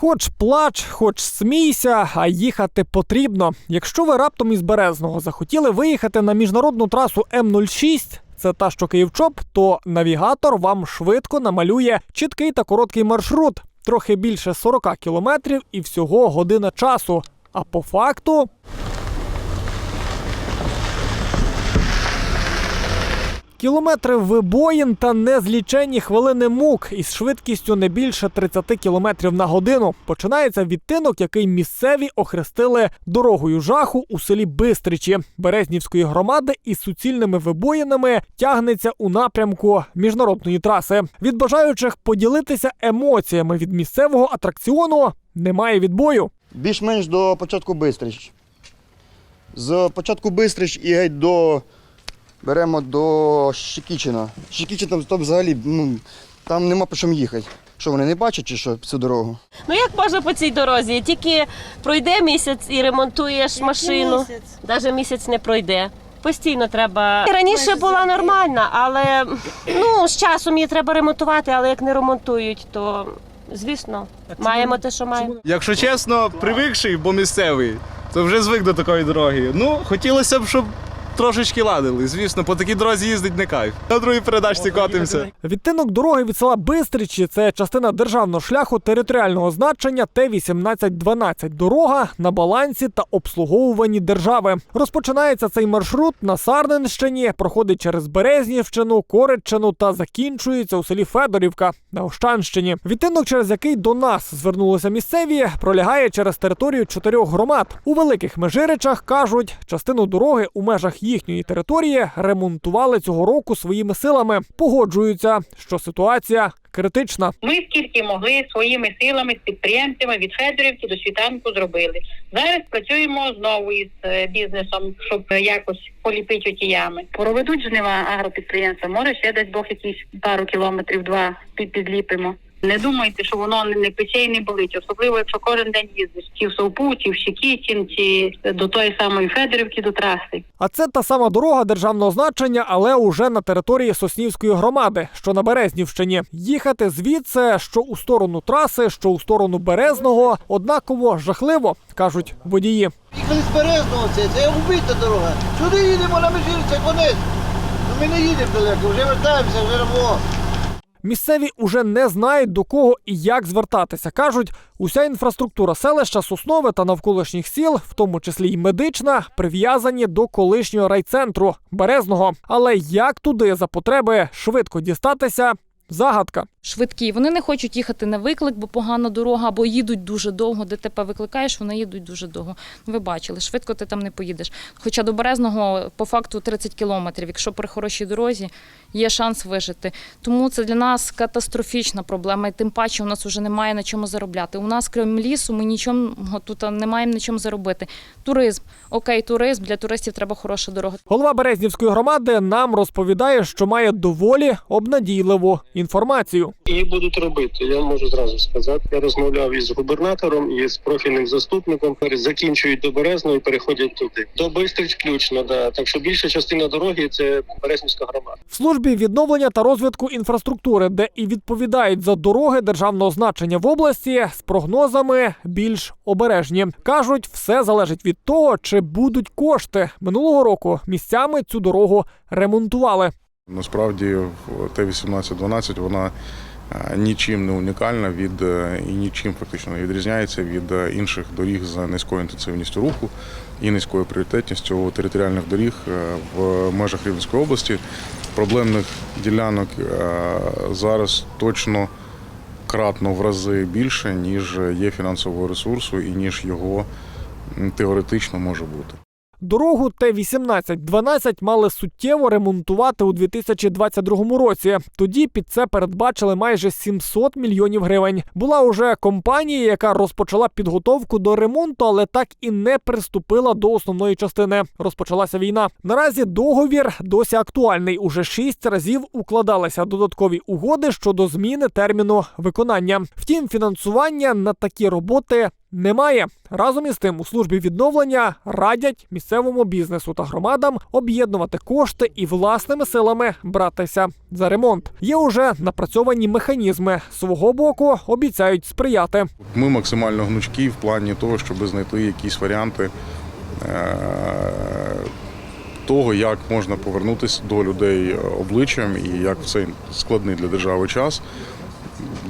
Хоч плач, хоч смійся, а їхати потрібно. Якщо ви раптом із Березного захотіли виїхати на міжнародну трасу М06, це та, що Київчоп, то навігатор вам швидко намалює чіткий та короткий маршрут, трохи більше 40 кілометрів і всього година часу. А по факту Кілометри вибоїн та незліченні хвилини мук із швидкістю не більше 30 кілометрів на годину. Починається відтинок, який місцеві охрестили дорогою жаху у селі Бистричі Березнівської громади із суцільними вибоїнами тягнеться у напрямку міжнародної траси. Від бажаючих поділитися емоціями від місцевого атракціону немає відбою. Більш-менш до початку Бистрич. З початку Бистрич і геть до. Беремо до Щекічина. Щекічина там, там взагалі ну, там нема по чому їхати. Що вони не бачать чи що цю дорогу? Ну як можна по цій дорозі? Тільки пройде місяць і ремонтуєш машину. Навіть місяць не пройде. Постійно треба. Раніше була нормальна, але ну, з часом її треба ремонтувати, але як не ремонтують, то звісно, маємо те, що маємо. Якщо чесно, привикший, бо місцевий, то вже звик до такої дороги. Ну, хотілося б, щоб трошечки ладили. Звісно, по такій дорозі їздить не кайф. На другій передачці котимося. Відтинок дороги від села Бистричі це частина державного шляху територіального значення Т-1812. Дорога на балансі та обслуговуванні держави. Розпочинається цей маршрут на Сарненщині, проходить через Березнівщину, Кореччину та закінчується у селі Федорівка на Ощанщині. Відтинок, через який до нас звернулися місцеві, пролягає через територію чотирьох громад. У великих межиричах кажуть, частину дороги у межах їхньої території ремонтували цього року своїми силами. Погоджуються, що ситуація критична. Ми скільки могли своїми силами з підприємцями від Федорівки до світанку зробили. Зараз працюємо знову із е, бізнесом, щоб якось поліпити оті ями. Проведуть жнива агропідприємства. Може ще десь Бог якісь пару кілометрів два підліпимо. Не думайте, що воно не- пече і не болить, особливо якщо кожен день їздиш чи в Совпу, чи в Щекітін, чи до тої самої Федорівки до траси. А це та сама дорога державного значення, але уже на території Соснівської громади, що на Березнівщині. Їхати звідси, що у сторону траси, що у сторону Березного, однаково жахливо, кажуть водії. Їхали з Березного це, це вбита дорога. Сюди їдемо на Межирця, конець. Ну ми не їдемо далеко, вже вертаємося, вже робимо. Місцеві уже не знають до кого і як звертатися. кажуть, уся інфраструктура селища Соснове та навколишніх сіл, в тому числі й медична, прив'язані до колишнього райцентру Березного. Але як туди за потреби швидко дістатися? Загадка. швидкі. Вони не хочуть їхати на виклик, бо погана дорога, або їдуть дуже довго. ДТП викликаєш, вони їдуть дуже довго. Ви бачили, швидко ти там не поїдеш. Хоча до Березного по факту 30 кілометрів. Якщо при хорошій дорозі є шанс вижити. Тому це для нас катастрофічна проблема. І тим паче у нас вже немає на чому заробляти. У нас, крім лісу, ми нічого тут не маємо на чому заробити. Туризм, окей, туризм для туристів треба хороша дорога. Голова Березнівської громади нам розповідає, що має доволі обнадійливу інформацію. І будуть робити. Я можу зразу сказати. Я розмовляв із губернатором і з профільним заступником. Закінчують до Березного і переходять туди. До Бистрич включно, да. Так що більша частина дороги це Березнівська громада. В службі відновлення та розвитку інфраструктури, де і відповідають за дороги державного значення в області, з прогнозами більш обережні. кажуть, все залежить від того, чи будуть кошти. Минулого року місцями цю дорогу ремонтували. Насправді в Т-1812 вона е, нічим не унікальна від е, і нічим фактично не відрізняється від е, інших доріг з низькою інтенсивністю руху і низькою пріоритетністю територіальних доріг в межах Рівненської області. Проблемних ділянок зараз точно кратно в рази більше, ніж є фінансового ресурсу і ніж його теоретично може бути. Дорогу Т-18-12 мали суттєво ремонтувати у 2022 році. Тоді під це передбачили майже 700 мільйонів гривень. Була уже компанія, яка розпочала підготовку до ремонту, але так і не приступила до основної частини. Розпочалася війна. Наразі договір досі актуальний. Уже шість разів укладалися додаткові угоди щодо зміни терміну виконання. Втім, фінансування на такі роботи немає. Разом із тим у службі відновлення радять місцевому бізнесу та громадам об'єднувати кошти і власними силами братися за ремонт. Є уже напрацьовані механізми. Свого боку обіцяють сприяти. Ми максимально гнучкі в плані того, щоб знайти якісь варіанти е, того, як можна повернутися до людей обличчям і як в цей складний для держави час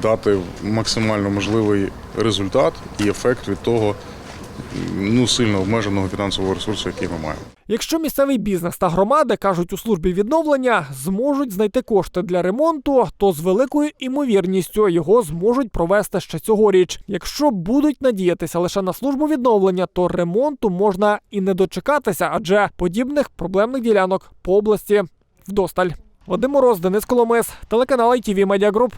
дати максимально можливий результат і ефект від того ну, сильно обмеженого фінансового ресурсу, який ми маємо. Якщо місцевий бізнес та громади кажуть у службі відновлення, зможуть знайти кошти для ремонту, то з великою імовірністю його зможуть провести ще цьогоріч. Якщо будуть надіятися лише на службу відновлення, то ремонту можна і не дочекатися, адже подібних проблемних ділянок по області вдосталь. Вадим Мороз, Денис Коломис, телеканал ITV Media Group.